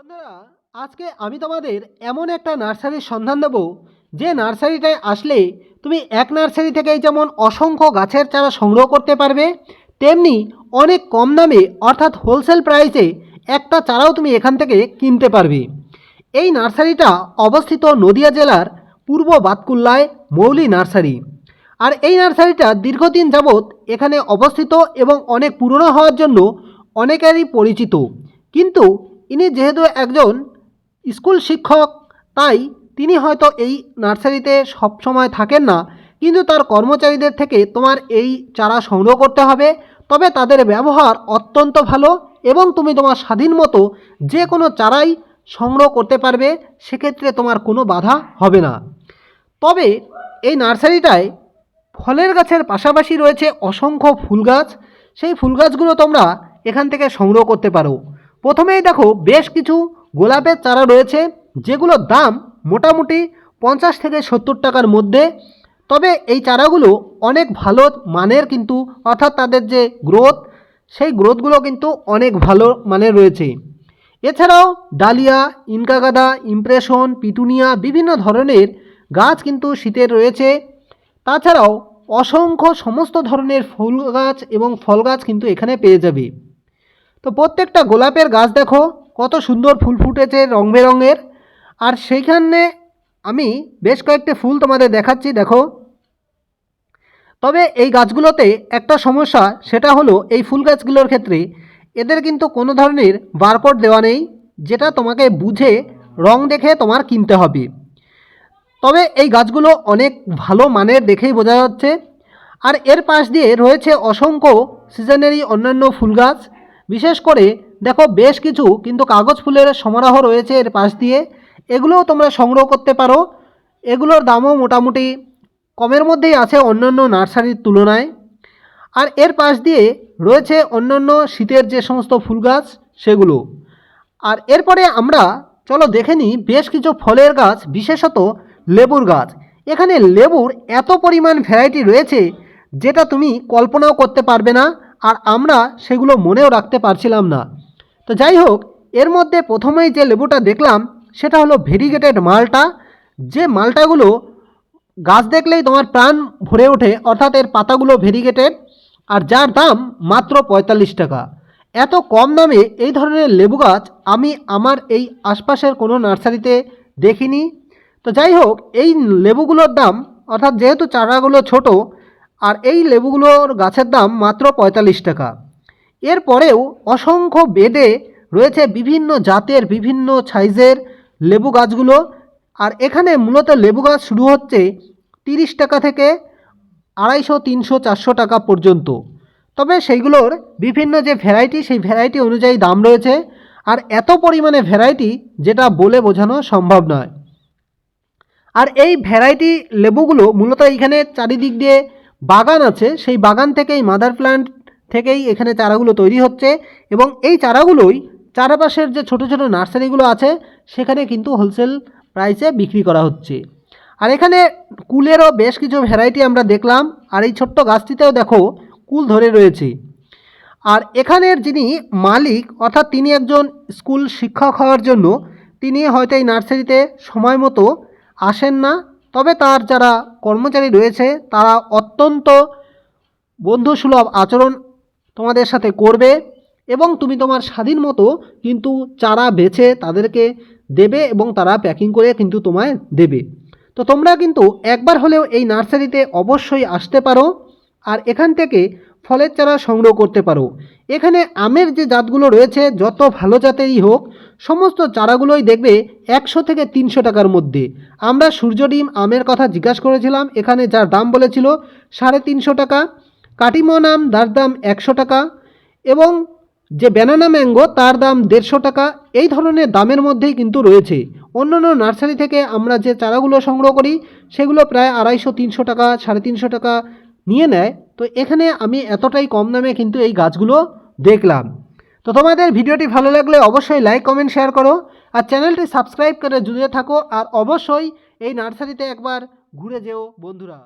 বন্ধুরা, আজকে আমি তোমাদের এমন একটা নার্সারির সন্ধান দেব, যে নার্সারিটায় আসলে তুমি এক নার্সারি থেকেই যেমন অসংখ্য গাছের চারা সংগ্রহ করতে পারবে, তেমনি অনেক কম দামে, অর্থাৎ হোলসেল প্রাইসে একটা চারাও তুমি এখান থেকে কিনতে পারবে। এই নার্সারিটা অবস্থিত নদিয়া জেলার পূর্ব বাতকুল্লায় মৌলি নার্সারি। আর এই নার্সারিটা দীর্ঘদিন যাবৎ এখানে অবস্থিত এবং অনেক পুরনো হওয়ার জন্য অনেকেরই পরিচিত। কিন্তু ইনি যেহেতু একজন স্কুল শিক্ষক, তাই তিনি হয়তো এই নার্সারিতে সব সময় থাকেন না। কিন্তু তার কর্মচারীদের থেকে তোমার এই চারা সংগ্রহ করতে হবে। তবে তাদের ব্যবহার অত্যন্ত ভালো এবং তুমি তোমার স্বাধীন মতো যে কোনো চারাই সংগ্রহ করতে পারবে, সেক্ষেত্রে তোমার কোনো বাধা হবে না। তবে এই নার্সারিটায় ফলের গাছের পাশাপাশি রয়েছে অসংখ্য ফুল গাছ সেই ফুল গাছগুলো তোমরা এখান থেকে সংগ্রহ করতে পারো। প্রথমেই দেখো বেশ কিছু গোলাপের চারা রয়েছে যেগুলোর দাম মোটামুটি পঞ্চাশ থেকে সত্তর টাকার মধ্যে। তবে এই চারাগুলো অনেক ভালো মানের কিন্তু, অর্থাৎ তাদের যে গ্রোথ, সেই গ্রোথগুলো কিন্তু অনেক ভালো মানের রয়েছে। এছাড়াও ডালিয়া ইনকাগাদা ইমপ্রেশন, পিটুনিয়া বিভিন্ন ধরনের গাছ কিন্তু শীতের রয়েছে। তাছাড়াও অসংখ্য সমস্ত ধরনের ফুল গাছ এবং ফল গাছ কিন্তু এখানে পেয়ে যাবে। তো প্রত্যেকটা গোলাপের গাছ দেখো, কত সুন্দর ফুল ফুটেছে রং বেরঙের আর সেইখানে আমি বেশ কয়েকটি ফুল তোমাদের দেখাচ্ছি, দেখো। তবে এই গাছগুলোতে একটা সমস্যা, সেটা হলো এই ফুল গাছগুলোর ক্ষেত্রে এদের কিন্তু কোনো ধরনের বারকোড দেওয়া নেই, যেটা তোমাকে বুঝে রং দেখে তোমার কিনতে হবে। তবে এই গাছগুলো অনেক ভালো মানের দেখেই বোঝা যাচ্ছে। আর এর পাশ দিয়ে রয়েছে অসংখ্য সিজনারি অন্যান্য ফুল গাছ। বিশেষ করে দেখো বেশ কিছু কিন্তু কাগজ ফুলের সমারোহ রয়েছে এর পাশ দিয়ে। এগুলোও তোমরা সংগ্রহ করতে পারো। এগুলোর দামও মোটামুটি কমের মধ্যেই আছে অন্যান্য নার্সারির তুলনায়। আর এর পাশ দিয়ে রয়েছে অন্যান্য শীতের যে সমস্ত ফুল গাছ সেগুলো। আর এরপরে আমরা, চলো দেখে নিই বেশ কিছু ফলের গাছ, বিশেষত লেবুর গাছ। এখানে লেবুর এত পরিমাণ ভ্যারাইটি রয়েছে, যেটা তুমি কল্পনাও করতে পারবে না। আর আমরা সেগুলো মনেও রাখতে পারছিলাম না। তো যাই হোক, এর মধ্যে প্রথমেই যে লেবুটা দেখলাম, সেটা হলো ভেরিগেটেড মালটা। যে মালটাগুলো গাছ দেখলেই তোমার প্রাণ ভরে ওঠে, অর্থাৎ এর পাতাগুলো ভেরিগেটেড, আর যার দাম মাত্র পঁয়তাল্লিশ টাকা। এত কম দামে এই ধরনের লেবু গাছ আমি আমার এই আশপাশের কোনো নার্সারিতে দেখিনি। তো যাই হোক, এই লেবুগুলোর দাম, অর্থাৎ যেহেতু চারাগুলো ছোট আর এই লেবুগুলোর গাছের দাম মাত্র পঁয়তাল্লিশ টাকা। এরপরেও অসংখ্য বেডে রয়েছে বিভিন্ন জাতের, বিভিন্ন সাইজের লেবু গাছগুলো। আর এখানে মূলত লেবু গাছ শুরু হচ্ছে তিরিশ টাকা থেকে আড়াইশো, তিনশো, চারশো টাকা পর্যন্ত। তবে সেইগুলোর বিভিন্ন যে ভ্যারাইটি সেই ভ্যারাইটি অনুযায়ী দাম রয়েছে। আর এত পরিমাণে ভ্যারাইটি যেটা বলে বোঝানো সম্ভব নয়। আর এই ভ্যারাইটি লেবুগুলো মূলত এখানে চারিদিক দিয়ে বাগান আছে, সেই বাগান থেকেই মাদার প্ল্যান্ট থেকেই এখানে চারাগুলো তৈরি হচ্ছে এবং এই চারাগুলোই চারপাশের যে ছোট ছোট নার্সারিগুলো আছে, সেখানে কিন্তু হোলসেল প্রাইসে বিক্রি করা হচ্ছে। আর এখানে কুলেরও বেশ কিছু ভ্যারাইটি আমরা দেখলাম, আর এই ছোট্ট গাছটিতেও দেখো কুল ধরে রয়েছে। আর এখানের যিনি মালিক, অর্থাৎ তিনি একজন স্কুল শিক্ষক হওয়ার জন্য, তিনি হয়তো এই নার্সারিতে সময় মতো আসেন না তবে তার যারা কর্মচারী রয়েছে, তারা অত্যন্ত বন্ধুসুলভ আচরণ তোমাদের সাথে করবে এবং তুমি তোমার স্বাধীন মতো কিন্তু চারা বেছে তাদেরকে দেবে এবং তারা প্যাকিং করে কিন্তু তোমায় দেবে। তো তোমরা কিন্তু একবার হলেও এই নার্সারিতে অবশ্যই আসতে পারো। আর এখান থেকে ফলের চারা সংগ্রহ করতে পারো। এখানে আমের যে জাতগুলো রয়েছে, যত ভালো জাতেরই হোক, সমস্ত চারাগুলোই দেখবে একশো থেকে তিনশো টাকার মধ্যে। আমরা সূর্য ডিম, আমের কথা জিজ্ঞাসা করেছিলাম, এখানে যার দাম বলেছিল সাড়ে তিনশো টাকা, কাটিমন আম যার দাম একশো টাকা, এবং যে ব্যানানা ম্যাঙ্গো তার দাম দেড়শো টাকা, এই ধরনের দামের মধ্যেই কিন্তু রয়েছে। অন্যান্য নার্সারি থেকে আমরা যে চারাগুলো সংগ্রহ করি, সেগুলো প্রায় আড়াইশো, তিনশো টাকা, সাড়ে তিনশো টাকা নিয়ে নেয়। তো এখানে আমি এতটাই কম দামে কিন্তু এই গাছগুলো দেখলাম। তো তোমাদের ভিডিওটি ভালো লাগলে অবশ্যই লাইক কমেন্ট শেয়ার করো। আর চ্যানেলটি সাবস্ক্রাইব করে জুড়ে থাকো। আর অবশ্যই এই নার্সারিতে একবার ঘুরে যেও, বন্ধুরা।